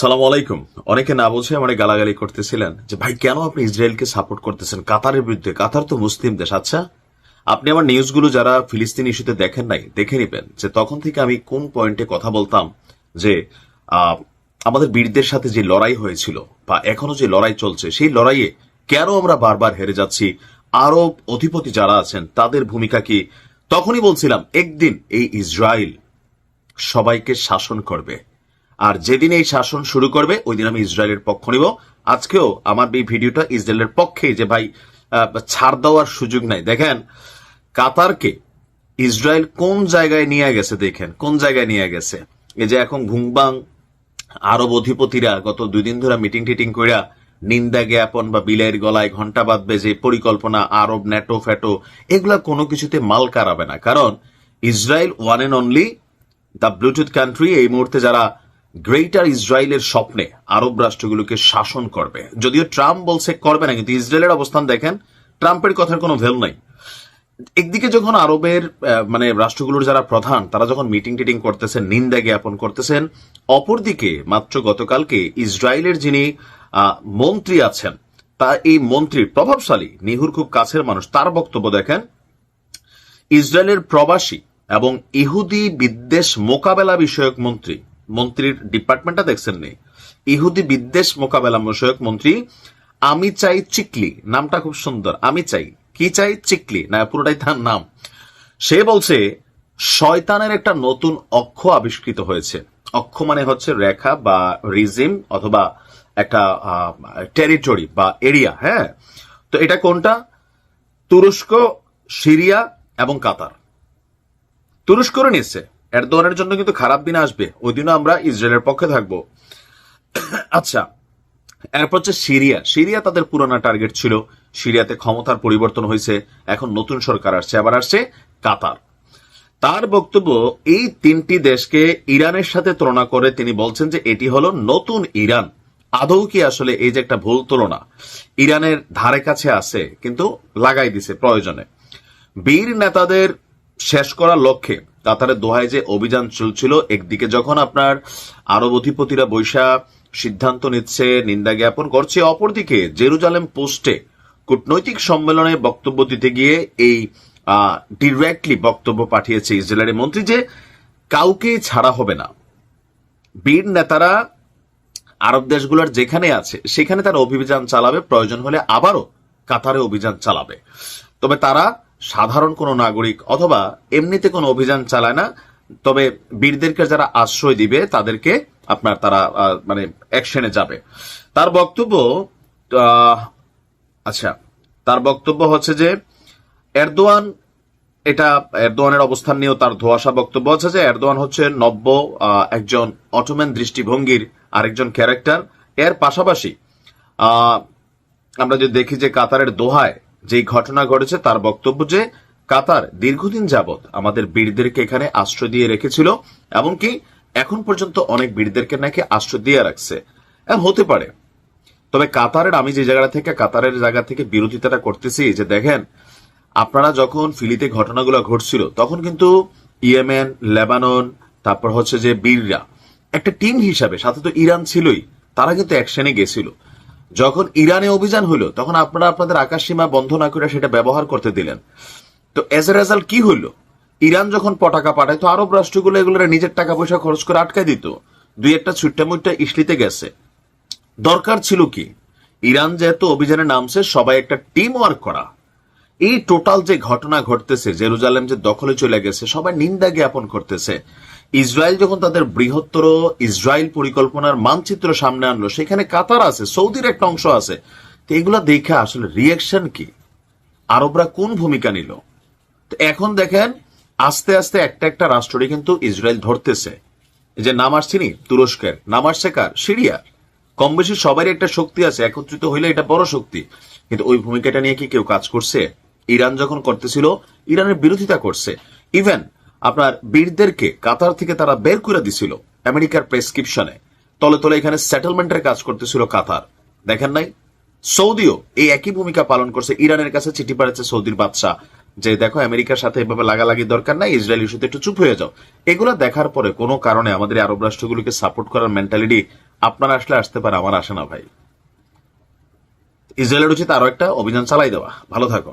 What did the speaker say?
সালাম আলাইকুম। অনেকে না বলছে মানে গালাগালি করতেছিলেন যে, ভাই, কেন আপনি ইসরায়েলকে সাপোর্ট করতেছেন? কাতারের বিরুদ্ধে। কাতার তো মুসলিম দেশ। আচ্ছা আপনি আমার নিউজগুলো যারা ফিলিস্তিন ইস্যুতে দেখেন নাই, দেখে নিবেন যে, তখন থেকে আমি কোন পয়েন্টে কথা বলতাম যে আমাদের বীরদের সাথে যে লড়াই হয়েছিল বা এখনও যে লড়াই চলছে, সেই লড়াইয়ে কেন আমরা বারবার হেরে যাচ্ছি? আরব অধিপতি যারা আছেন, তাদের ভূমিকা কি? তখনই বলছিলাম, একদিন এই ইসরায়েল সবাইকে শাসন করবে। আর যেদিন এই শাসন শুরু করবে, ওই দিন আমি ইসরায়েলের পক্ষ নিব। আজকেও আমার এই ভিডিওটা ইসরায়েলের পক্ষে যে ভাই ছাড় দেওয়ার সুযোগ নাই। দেখেন, কাতারকে ইসরায়েল কোন জায়গায় নিয়ে গেছে দেখেন, কোন জায়গায় নিয়ে গেছে? এই যে এখন ঘুংবাং আরব অধিপতিরা গত দুই দিন ধরে মিটিং টিটিং কইরা নিন্দা জ্ঞাপন বা বিলের গলায় ঘণ্টা বাঁধবে যে পরিকল্পনা আরব ন্যাটো ফ্যাটো, এগুলা কোনো কিছুতে মাল কারাবে না। কারণ Israel one and only the bluetooth country এই মুহূর্তে যারা গ্রেটার ইসরায়েলের স্বপ্নে আরব রাষ্ট্রগুলোকে শাসন করবে। যদিও ট্রাম্প বলছে করবে না, কিন্তু ইসরায়েলের অবস্থান দেখেন, ট্রাম্পের কথার কোনো ভেল নাই। একদিকে যখন আরবের মানে রাষ্ট্রগুলোর যারা প্রধান, তারা যখন মিটিং টিটিং করতেছেন, নিন্দা জ্ঞাপন করতেছেন, অপরদিকে মাত্র গতকালকে ইসরায়েলের যিনি মন্ত্রী আছেন, তা এই মন্ত্রী প্রভাবশালী, নিহুর খুব কাছের মানুষ, তার বক্তব্য দেখেন, ইসরায়েলের প্রবাসী এবং ইহুদি বিদ্বেষ মোকাবেলা বিষয়ক মন্ত্রী মন্ত্রীর ডিপার্টমেন্টটা দেখছেন নেই ইহুদি বিদ্বেষ মোকাবেলা বিষয়ক মন্ত্রী আমি চাই চিকলি, নামটা খুব সুন্দর, আমি চাই, কি চাই? চিকলি, না, পুরোটাই তার নাম। সে বলছে, শয়তানের একটা নতুন অক্ষ আবিষ্কৃত হয়েছে। অক্ষ মানে হচ্ছে রেখা বা রিজিম অথবা একটা টেরিটরি বা এরিয়া হ্যাঁ? তো এটা কোনটা? তুরস্ক, সিরিয়া এবং কাতার। তুরস্করও নিচ্ছে এরদোয়ানের জন্য কিন্তু খারাপ দিন আসবে, ওই দিনও আমরা ইসরায়েলের পক্ষে থাকব। আচ্ছা এরপর হচ্ছে সিরিয়া। সিরিয়া তাদের পুরানা টার্গেট ছিল, সিরিয়াতে ক্ষমতার পরিবর্তন হয়েছে, এখন নতুন সরকার আসছে, আবার আসছে কাতার। তার বক্তব্য, এই তিনটি দেশকে ইরানের সাথে তুলনা করে তিনি বলছেন যে এটি হলো নতুন ইরান। আদৌ কি আসলে এই যে একটা ভুল তুলনা? ইরানের ধারে কাছে আছে, কিন্তু লাগাই দিছে প্রয়োজনে। বীর নেতাদের শেষ করার লক্ষ্যে কাতারের দোহায় যে অভিযান চলছিল, একদিকে যখন আপনার আরব অধিপতিরা বৈশা সিদ্ধান্ত নিচ্ছে, নিন্দা জ্ঞাপন করছে, অপরদিকে জেরুজালেম পোস্টে কূটনৈতিক সম্মেলনে বক্তব্য দিতে গিয়ে এই ডিরেক্টলি বক্তব্য পাঠিয়েছে ইসরায়েলের মন্ত্রী যে কাউকে ছাড়া হবে না। বীর নেতারা আরব দেশগুলোর যেখানে আছে, সেখানে তারা অভিযান চালাবে, প্রয়োজন হলে আবারও কাতারে অভিযান চালাবে। তবে তারা সাধারণ কোনো নাগরিক অথবা এমনিতে কোনো অভিযান চালায় না, তবে বীরদেরকে যারা আশ্রয় দিবে, তাদেরকে আপনার তারা মানে অ্যাকশনে যাবে। তার বক্তব্য আচ্ছা তার বক্তব্য হচ্ছে যে, এরদোয়ান, এটা এরদোয়ানের অবস্থান নিয়েও তার ধোয়াশা বক্তব্য আছে যে, এরদোয়ান হচ্ছে নব্য একজন অটোম্যান দৃষ্টিভঙ্গির আরেকজন ক্যারেক্টার এর পাশাপাশি আমরা যদি দেখি যে কাতারের দোহায় যে ঘটনা ঘটেছে তার বক্তব্য যে, কাতার দীর্ঘদিন যাবৎ আমাদের বীরদেরকে এখানে আশ্রয় দিয়ে রেখেছিল, এমনকি এখন পর্যন্ত অনেক বীরদেরকে নাকি আশ্রয় দিয়ে রাখছে। হতে পারে। তবে কাতারের, আমি যে জায়গা থেকে, কাতারের জায়গা থেকে বিরোধিতাটা করতেছি যে দেখেন, আপনারা যখন ফিলিতে ঘটনাগুলো ঘটছিল, তখন কিন্তু ইয়েমেন, লেবানন, তারপর হচ্ছে যে বীররা, একটা টিম হিসাবে, সাথে তো ইরান ছিলই, তারা কিন্তু অ্যাকশনে গেছিল। যখন ইরানে অভিযান হলো তখন আপনারা আপনাদের আকাশ সীমা বন্ধ না করে সেটা ব্যবহার করতে দিলেন। তো এজ এ রেজাল্ট কি হইল? ইরান যখন পটাকা পাঠায় তো আরব রাষ্ট্রগুলো এগুলো নিজের টাকা পয়সা খরচ করে আটকায় দিত। দুই একটা ছুট্টা মুট্টা ইসলিতে গেছে। দরকার ছিল কি? ইরান যেহেতু অভিযানে নামছে, সবাই একটা টিম ওয়ার্ক করা। এই টোটাল যে ঘটনা ঘটতেছে, জেরুজালেম যে দখলে চলে গেছে, সবাই নিন্দা জ্ঞাপন করতেছে। ইসরায়েল যখন তাদের বৃহত্তর ইসরায়েল পরিকল্পনার মানচিত্র সামনে আনলো, সেখানে কাতার আছে, সৌদির একটা অংশ আছে। তো এগুলা দেখে আসলে রিয়াকশন কি? আরবরা কোন ভূমিকা নিল? তো এখন দেখেন, আস্তে আস্তে একটা একটা রাষ্ট্রই কিন্তু ইসরায়েল ধরতেছে। যে নাম আসছেনি তুরস্কের। নাম আসছে কার? সিরিয়ার। কম বেশি সবারই একটা শক্তি আছে, একত্রিত হইলে এটা বড় শক্তি। কিন্তু ওই ভূমিকাটা নিয়ে কি কেউ কাজ করছে? ইরান যখন করতেছিল, ইরানের বিরোধিতা করছে। ইভেন আপনার বীরদেরকে কাতার থেকে তারা বের করে দিছিল আমেরিকার প্রেসক্রিপশনে। তলে তলে এখানে সেটেলমেন্টের কাজ করতেছিল কাতার। দেখেন নাই? সৌদিও এই একই ভূমিকা পালন করছে। ইরানের কাছে চিঠি পাঠাচ্ছে সৌদির বাদশাহ যে, দেখো, আমেরিকার সাথে এভাবে লাগালাগি দরকার নাই, ইসরায়েল ইস্যুতে একটু চুপ হয়ে যাও। এগুলো দেখার পরে কোনো কারণে আমাদের আরব রাষ্ট্রগুলোকে সাপোর্ট করার মেন্টালিটি আপনার আসলে আসতে পারে, আমার আসে না, ভাই। ইসরায়েলের উচিত আরও একটা অভিযান চালাই দেওয়া। ভালো থাকো।